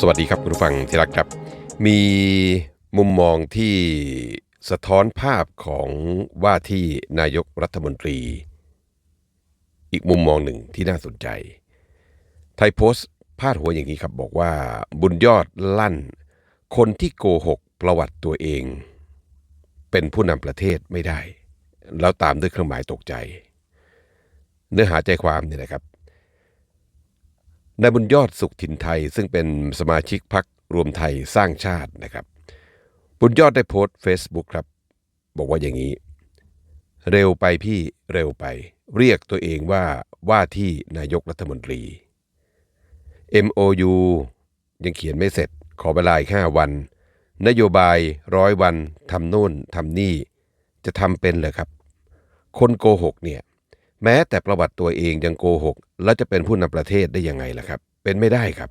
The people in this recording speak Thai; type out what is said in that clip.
สวัสดีครับคุณผู้ฟังที่รักครับ มีมุมมองที่สะท้อนภาพของว่าที่นายกรัฐมนตรี อีกมุมมองหนึ่งที่น่าสนใจ ไทยโพสต์พาดหัวอย่างนี้ครับบอกว่าบุญยอดลั่น คนที่โกหกประวัติตัวเอง เป็นผู้นำประเทศไม่ได้ แล้วตามด้วยเครื่องหมายตกใจ เนื้อหาใจความเนี่ยนะครับนายบุญยอดสุขถิ่นไทย ซึ่งเป็นสมาชิกพักรวมไทยสร้างชาตินะครับ บุญยอดได้โพสต์ Facebook ครับ บอกว่าอย่างนี้ เร็วไปพี่เร็วไป เรียกตัวเองว่าว่าที่นายกรัฐมนตรี MOU ยังเขียนไม่เสร็จขอเวลาอีกห้าวัน นโยบายร้อยวันทำโน่นทำนี่ จะทำเป็นเหรอครับ คนโกหกเนี่ยแม้แต่ประวัติตัวเองยังโกหก แล้วจะเป็นผู้นำประเทศได้ยังไงล่ะครับ เป็นไม่ได้ครับ